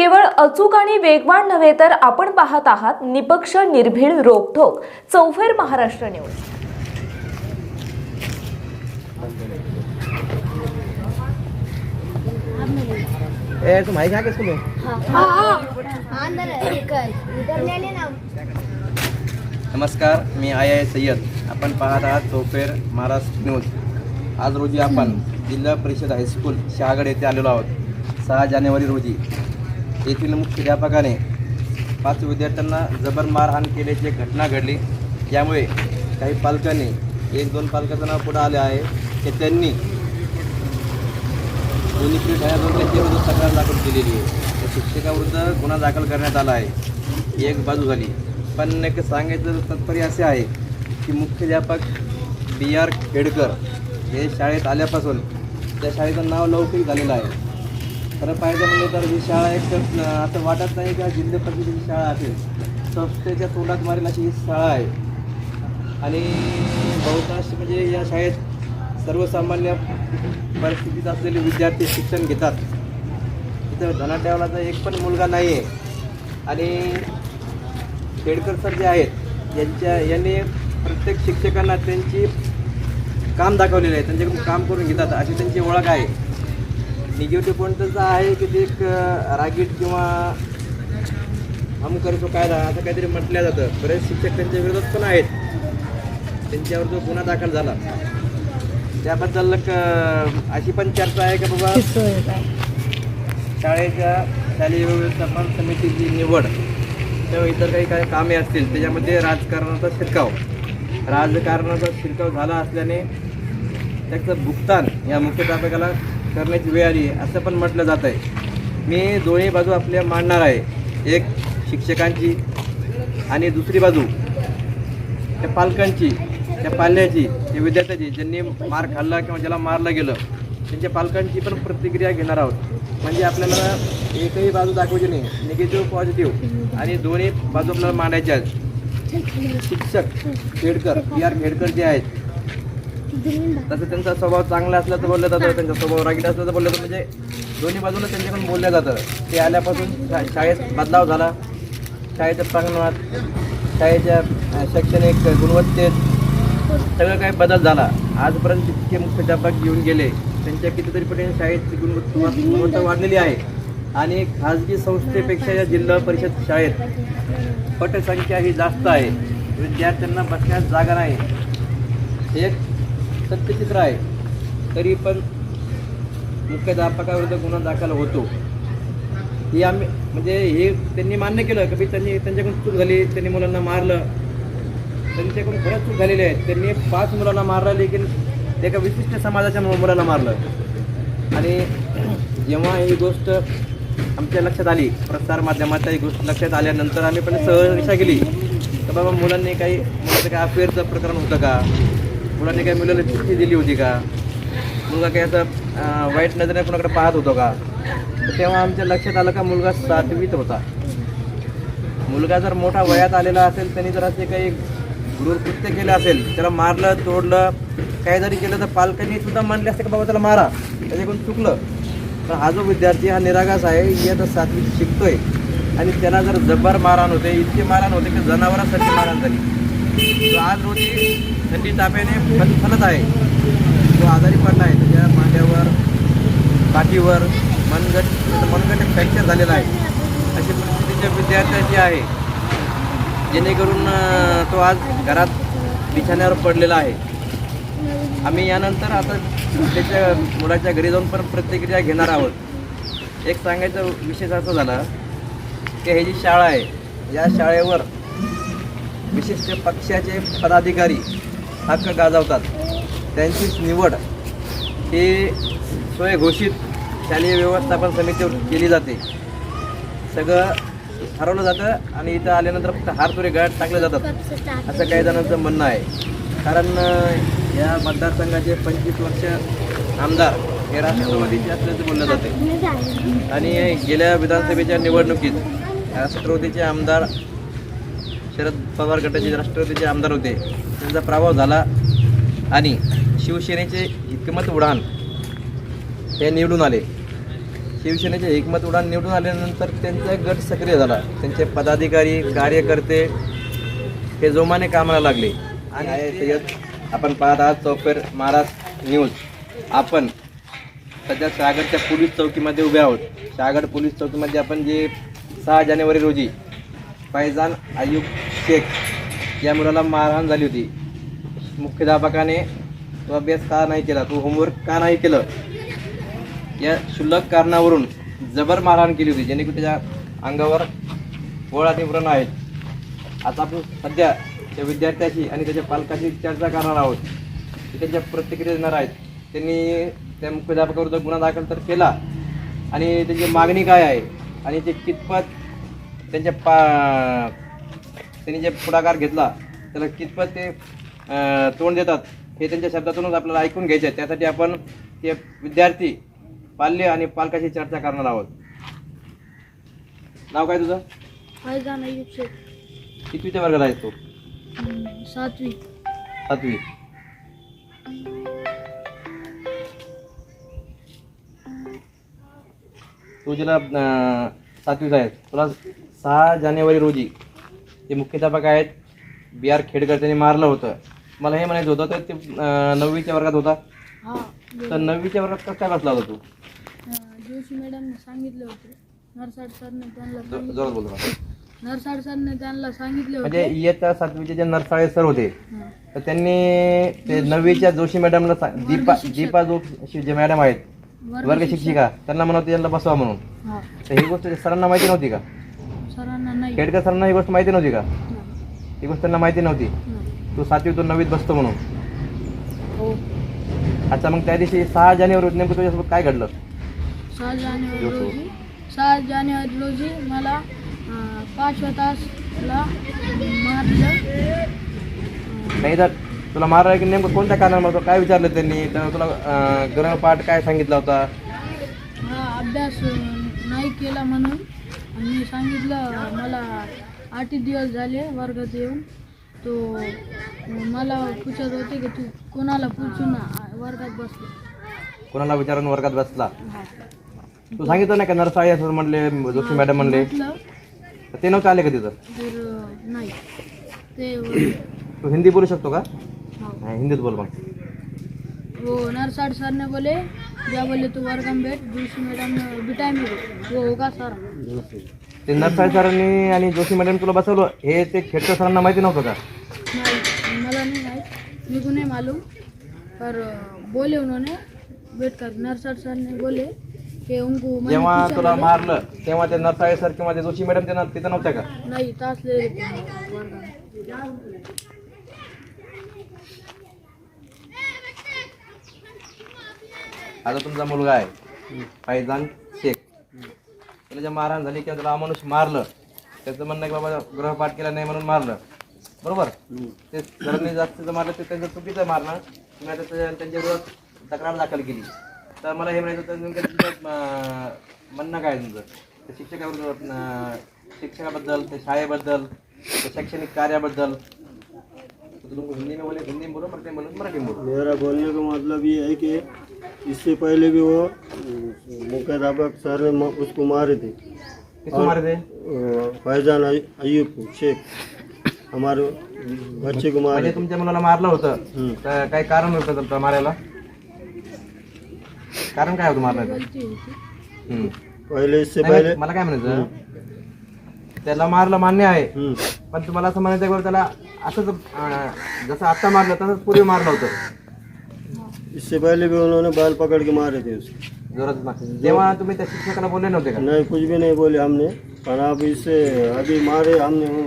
केवळ अचूक आणि वेगवान नव्हे तर आपण पाहत आहात निपक्ष निर्भीड रोखोक चौफेर महाराष्ट्र न्यूज. ए तुम ले नमस्कार मी आय आय सय्यद. आपण पाहत आहात चौफेर महाराष्ट्र न्यूज. आज रोजी आपण जिल्हा परिषद हायस्कूल शहागड येथे आलेलो आहोत. सहा जानेवारी रोजी. येथील मुख्याध्यापकाने पाच विद्यार्थ्यांना जबर मारहाण केल्याची घटना घडली. त्यामुळे काही पालकांनी एक दोन पालकाचं नाव पुढं आले आहे की त्यांनी दोन्ही पीठ त्यांच्याविरुद्ध तक्रार दाखल केलेली आहे. तर शिक्षकाविरुद्ध गुन्हा दाखल करण्यात आला आहे. एक बाजू झाली. पण नेमकं सांगायचं तात्पर्य असे आहे की मुख्याध्यापक बी आर खेडकर हे शाळेत आल्यापासून त्या शाळेचं नाव लौकिक झालेलं आहे. खरं पाहायचं म्हणलं तर ही शाळा एक तर असं वाटत नाही की जिल्हा परिषदेची शाळा असेल संस्थेच्या तोंडात मारेल अशी ही शाळा आहे. आणि बहुतांश म्हणजे या शाळेत सर्वसामान्य परिस्थितीत असलेले विद्यार्थी शिक्षण घेतात. इथं धनाट्यावालाचा एक पण मुलगा नाही आहे आणि खेडकर सर जे आहेत यांच्या यांनी प्रत्येक शिक्षकांना त्यांची काम दाखवलेलं आहे. त्यांच्याकडून काम करून घेतात. अशी त्यांची ओळख आहे. निगेटिव्ह पॉईंट त्याचा आहे की ते एक रागीट किंवा हम करतो कायदा असं काहीतरी म्हटलं जातं. बरेच शिक्षक त्यांच्या विरोधात पण आहेत. त्यांच्यावर जो गुन्हा दाखल झाला. त्याबद्दल क- अशी पण चर्चा आहे की बाबा शाळेच्या शालेय व्यवस्थापन समितीची निवड किंवा इतर काही काही कामे असतील त्याच्यामध्ये राजकारणाचा शिरकाव. राजकारणाचा शिरकाव झाला असल्याने त्याचं भुगतान या मुख्याध्यापकाला करण्याची वेळ आली असं पण म्हटलं जात आहे. मी दोन्ही बाजू आपल्या मांडणार आहे. एक शिक्षकांची आणि दुसरी बाजू त्या पालकांची त्या पाल्याची त्या विद्यार्थ्याची ज्यांनी मार खाल्ला किंवा ज्याला मारलं गेलं त्यांच्या पालकांची पण प्रतिक्रिया घेणार आहोत. म्हणजे आपल्याला एकही बाजू दाखवायची नाही निगेटिव्ह पॉझिटिव्ह आणि दोन्ही बाजू आपल्याला मांडायच्या आहेत. शिक्षक खेडकर बी आर खेडकर जे आहेत तसं त्यांचा स्वभाव चांगला असला तर बोललं जातं त्यांचा स्वभाव रागीट असला तर बोललं जातं. म्हणजे दोन्ही बाजूला त्यांच्याकडून बोललं जातं. ते आल्यापासून शा शाळेत बदलाव झाला. शाळेच्या प्रांगणात शाळेच्या अ, शैक्षणिक गुणवत्तेत सगळं काही बदल झाला. आजपर्यंत जितके मुख्याध्यापक येऊन गेले त्यांच्या कितीतरी पटीने शाळेची गुणवत्ता गुणवत्ता वाढलेली आहे. आणि खाजगी संस्थेपेक्षा या जिल्हा परिषद शाळेत पटसंख्या ही जास्त आहे. विद्यार्थ्यांना बसण्यास जागा नाही. एक सत्यचित्र आहे. तरी पण मुख्याध्यापकाविरुद्ध गुन्हा दाखल होतो. ही आम्ही म्हणजे हे त्यांनी मान्य केलं की त्यांनी त्यांच्याकडून चूक झाली त्यांनी मुलांना मारलं. त्यांच्याकडून खरंच चूक झालेली आहे त्यांनी पाच मुलांना मारलं लेकिन एका विशिष्ट समाजाच्या मु- मुलाला मारलं. आणि जेव्हा ही गोष्ट आमच्या लक्षात आली प्रसार माध्यमाच्या ही गोष्ट लक्षात आल्यानंतर आम्ही पण सहर्षा केली. तर बाबा मुलांनी काही मुलाचं काही अफेअरचं प्रकरण होतं का? मुलांनी काही मुलाला चिठ्ठी दिली होती का? मुलगा काही असं वाईट नजरेने कोणाकडे पाहत होतो का? तर तेव्हा आमच्या लक्षात आलं का मुलगा सातवीत होता. मुलगा जर मोठा वयात आलेला असेल त्यांनी जर असे काही गृहकृत्य केलं असेल त्याला मारलं तोडलं काही जरी केलं तर पालकांनी सुद्धा मानले असते का बाबा त्याला मारा. त्याच्याकडून चुकलं. तर हा जो विद्यार्थी हा निरागास आहे हे आता सातवीत शिकतोय. आणि त्याला जर जब्बर मारहाण होते इतके मारहाण होते की जनावरांसाठी मारहाण झाली. तो आज रोजी थंडी ताप्याने फल फलत आहे. तो आजारी पडला आहे त्याच्या मांड्यावर पाठीवर मनगट मनगट फ्रॅक्चर झालेला आहे. अशी परिस्थितीच्या विद्यार्थ्याची आहे. जेणेकरून तो आज घरात बिछाण्यावर पडलेला आहे. आम्ही यानंतर आता त्याच्या मुलाच्या घरी जाऊन पण प्रतिक्रिया घेणार आहोत. एक सांगायचा विशेष असं झाला की हे जी शाळा आहे या शाळेवर विशिष्ट पक्षाचे पदाधिकारी हक्क गाजवतात. त्यांचीच निवड ही स्वयंघोषित शालेय व्यवस्थापन समितीवर केली जाते. सगळं ठरवलं जातं आणि इथं आल्यानंतर फक्त हारतुरे गाठ टाकले जातात. असं काही जणांचं म्हणणं आहे. कारण या मतदारसंघाचे पंचवीस वर्ष आमदार हे राष्ट्रवादीचे असल्याचं बोललं जाते. आणि गेल्या विधानसभेच्या निवडणुकीत राष्ट्रवादीचे आमदार शरद पवार गटाचे राष्ट्रवादीचे आमदार होते. त्यांचा प्रभाव झाला आणि शिवसेनेचे हिकमत उडान हे निवडून आले. शिवसेनेचे एकमत उडान निवडून आल्यानंतर त्यांचा गट सक्रिय झाला. त्यांचे पदाधिकारी कार्यकर्ते हे जोमाने कामाला लागले. आणि आपण पाहत आहात चौकर महाराष्ट्र न्यूज. आपण सध्या शहागडच्या पोलीस चौकीमध्ये उभे आहोत. शहागड पोलीस चौकीमध्ये आपण जे सहा जानेवारी रोजी फैजान आयुब शेख या मुलाला मारहाण झाली होती. मुख्याध्यापकाने तो अभ्यास का नाही केला? तो होमवर्क का नाही केलं? या क्षुल्लक कारणावरून जबर मारहाण केली होती जेणेकरून त्याच्या अंगावर गोळ आणि व्रण आहेत. आता आपण सध्या त्या विद्यार्थ्याशी आणि त्याच्या पालकाशी चर्चा करणार आहोत. ते त्यांच्या प्रतिक्रिया देणार आहेत. त्यांनी त्या मुख्याध्यापकाविरुद्ध गुन्हा दाखल तर केला आणि त्यांची मागणी काय आहे? आणि ते कितपत त्यांच्या पा त्यांनी जे पुढाकार घेतला त्याला कितपत ते तोंड देतात हे त्यांच्या शब्दातूनच आपल्याला ऐकून घ्यायचे आहे त्यासाठी आपण ते विद्यार्थी पाल्य आणि पालकाशी चर्चा करणार आहोत. नाव काय तुझं? कितवीच्या वर्गात आहेस तू? सातवी. सातवी. तू जिला अं, सातवीत आहेस. तुला सहा जानेवारी रोजी ते मुख्याध्यापक आहेत. बी आर खेडकर त्यांनी मारलं होतं. मला हे म्हणायचं होतं तर ते अं, नववीच्या वर्गात होता. हा तर नववीच्या वर्गात कसं काय बसला होता तू? जोशी मॅडमने सांगितले होते. नरसाड सरने त्यांना जो- सांगितले जोरात बोल जरा. नरसाड सरने त्यांना सांगितले म्हणजे होते इयत्ता सातवीचे जे नरसाळे सर होते हा. तर त्यांनी ते नववीच्या जोशी मॅडमला सा- दीपा दीपा जोशी जे मॅडम आहेत वर्ग शिक्षिका त्यांना म्हणत त्यांना बसवा म्हणून. हा. तर ही गोष्ट सरांना माहिती नव्हती का? खेडकर सरांना ही गोष्ट माहिती नव्हती का. ही गोष्ट त्यांना माहिती नव्हती. तू सातवीतून नववीत बसतो म्हणून. हो. अच्छा मग त्या दिवशी सहा जानेवारी नेमकं तुझ्यासोबत काय घडलं? सहा जानेवारी रोजी सहा जानेवारी रोजी मला पाचव्या तासला मारलं. नाही तर तुला मारायला की नेमकं कोणत्या कारणाला मारतो काय विचारलं त्यांनी? तर तुला ग्रहपाठ काय सांगितला होता? हा अभ्यास नाही केला म्हणून. मी सांगितलं मला आठ दिवस झाले वर्गात येऊन. तो मला पूछत होते की तू कोणाला पूछून वर्गात बसलो. कोणाला विचारून वर्गात बसला. तू सांगितलं नाही का नरसाळे असं म्हणले जोशी मॅडम म्हणले? ते नव्हते आले का तिथं? नाही. ते तू हिंदी बोलू शकतो का? हो. हिंदीत बोल मग. वो नरसाड़ सर ने बोले क्या बोले तू वर्गम बैठ जोशी मैडम ने बिठाए मेरे वो। होगा सर। ते नरसाळे सरांनी आणि जोशी मॅडम तुला बसवलं हे ते खेडकर सरांना माहिती नव्हतं का? नहीं मला नहीं माहीत. मेरे को नहीं मालूम. पर बोले उन्होंने बैठ कर. नरसर सर ने बोले कि उनको मैंने जेव्हा पूछा तुला बोले, मारलं तेव्हा ते नरसाळे सर किंवा ते जोशी मॅडम त्यांना तिथं नव्हत्या का? नहीं तास ले लेते हैं. आता तुमचा मुलगा आहे. फैजान शेख. त्याला जे मारहाण झाली किंवा त्याला अमानुष मारलं त्याचं म्हणणं की बाबा ग्रहपाठ केला नाही म्हणून मारलं. बरोबर? ते सरांनी जास्तीचं मारलं ते त्यांचं चुकीचं मारणं मी आता त्यांच्या विरोधात तक्रार दाखल केली. तर मला हे म्हणायचं होतं तुमचं म्हणणं काय आहे तुमचं? त्या शिक्षकाबद्दल शिक्षकाबद्दल ते शाळेबद्दल त्या शैक्षणिक कार्याबद्दल. हिंदी में बोले हिंदी में बोलो मराठी में बोलो मराठी में बोलो. मेरा बोलने का मतलब ये है कि इससे पहले भी वो मुख्याध्यापक सर ने उसको मारे थे। किसको मारे थे? अ, फैजान अय- अयूब शेख हमारे बच्चे को म्हणजे मारे तुमच्या मुलाला मारलं होतं. तर काही कारण होतं तुला मारायला? कारण काय होतं मारण्याचं? हम्म. पहले इससे नाही, पहले मला काय म्हणायचं? त्याला मारलं मान्य आहे. हम्म, पण तुम्हाला असं म्हणायचं आहे की त्याला असंच अं, जसं आत्ता मारलं तसंच पूर्वी मारलं होतं. इससे पहले भी उन्होंने बाल पकड़ के मारे थे उसको। जोरात मार- जेव्हा तुम्ही त्या शिक्षकाला बोलले नव्हते का नहीं कुछ भी नहीं बोले हमने। पर अब इससे अभी मारे हमने वो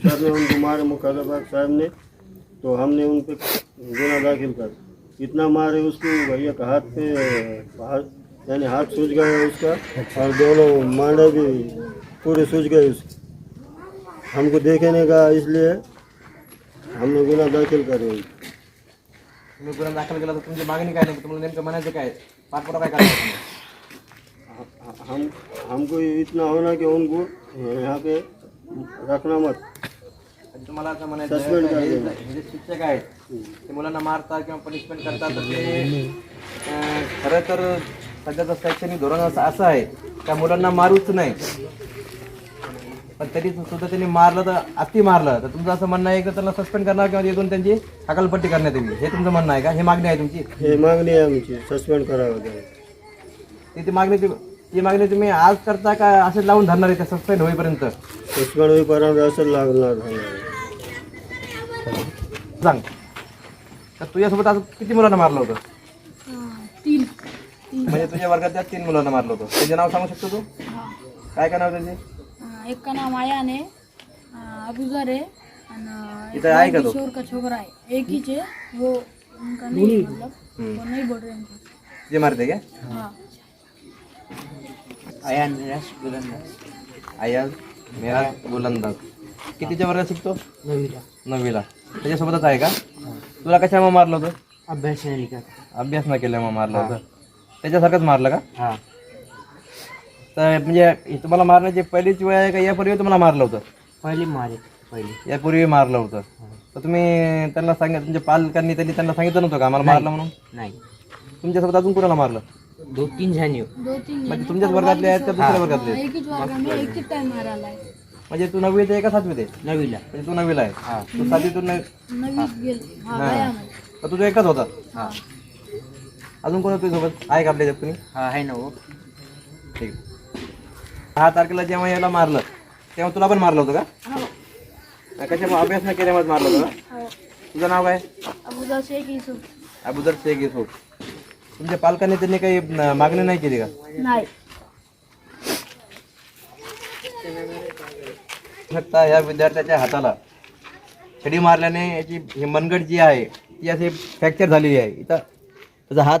सर ने उनको मारे मुख्याध्यापक साहब ने तो हमने उन पे गुना दाखिल कर। इतना मारे उसको भैया का हाथ पे हाथ यानी हाथ सूज गया उसका और दोनों मांडे भी पूरे सूज गए उसके। हमको देखे नहीं कहा इसलिए हमने गुना दाखिल करे तुम्ही गुन्हा दाखल केला तर तुमची मागणी काय नाही तुम्हाला नेमकं म्हणायचं काय? पाठपुरावा काय करायचं हम हमको इतना होना कि उनको यहाँ पे रखना मत। तुम्हाला असं म्हणायचं हे. जे- शिक्षक आहेत ते मुलांना मारतात किंवा पनिशमेंट करतात तर ते खरं तर सध्याचं शैक्षणिक धोरण असं असं आहे त्या मुलांना मारूच नाही. पण तरी सुद्धा त्यांनी मारलं तर अति मारलं. तर तुमचं असं म्हणणं आहे की त्यांना सस्पेंड करणार किंवा तिथून त्यांची हकालपट्टी करण्यात येईल हे तुमचं म्हणणं आहे का? हे मागणी आहे तुमची? हे मागणी आहे आमची. सस्पेंड करावं त्याला ती ती मागणी ती ती मागणी तुम्ही आज करता का असं लावून धरणार आहे त्या सस्पेंड होईपर्यंत? सस्पेंड होईपर्यंत असं लागणार झालं सांग. तर तुझ्यासोबत आज किती मुलांना मारलं होतं? तीन. म्हणजे तुझ्या वर्गातल्या तीन मुलांना मारलं होतं. त्याचे नाव सांगू शकतो तू? हा. काय काय नाव त्याचे? एक का नाव आयाने अबुजर आहे आणि इथं आहे का तो? किशोर का छोकरा है एक ही है वो उनका नहीं है, मतलब वो नहीं बोल रहे उनको. जे मारते का? हाँ. आयाज मेरा गोलंदाज. कितीच्या वर्गात शिकतो नववीला. त्याच्यासोबतच आहे का? तुला कशामुळे मारलं होतं? अभ्यास नाही लिखा अभ्यास न केल्यामुळे मारलं होतं. त्याच्यासारखंच मारलं का? हा. तर म्हणजे हे तुम्हाला मारण्याची पहिलीच वेळ आहे का यापूर्वी तुम्हाला मारलं होतं? पहिली मारे पहिली. यापूर्वी मारलं होतं. तर तुम्ही त्यांना सांगितलं तुमच्या पालकांनी त्यांनी त्यांना सांगितलं नव्हतं का आम्हाला मारलं म्हणून? नाही. तुमच्यासोबत अजून कुणाला मारलं? दो तीन जणी म्हणजे तुमच्याच वर्गातले आहेत का दुसऱ्या वर्गातले आहेत? टाइम मारायला म्हणजे तू नववीत आहे का सातवीत आहे? नवीला म्हणजे तू नववीला आहे. तू नवी- नवीच गेल. हा गयामध्ये तर तुझा एकच होता? हा. अजून कोण तुझ्यासोबत? आहे का आपल्या याच्यात कुणी? हा आहे ना हो. ठीक. दहा तारखेला जेव्हा याला मारलं तेव्हा तुला पण मारलं होतं का? हो. कशामुळे? अभ्यास न केल्यामुळे मारलं होतं का? हो. तुझं नाव काय? अबुजर शेख युसुफ. अबुदर शेख येसो तुमच्या पालकांनी त्यांनी काही मागणी नाही केली का? नाही. फक्त या विद्यार्थ्याच्या हाताला छडी मारल्याने याची ही मनगट जी आहे ती अशी फ्रॅक्चर झालेली आहे. इथं त्याचा हात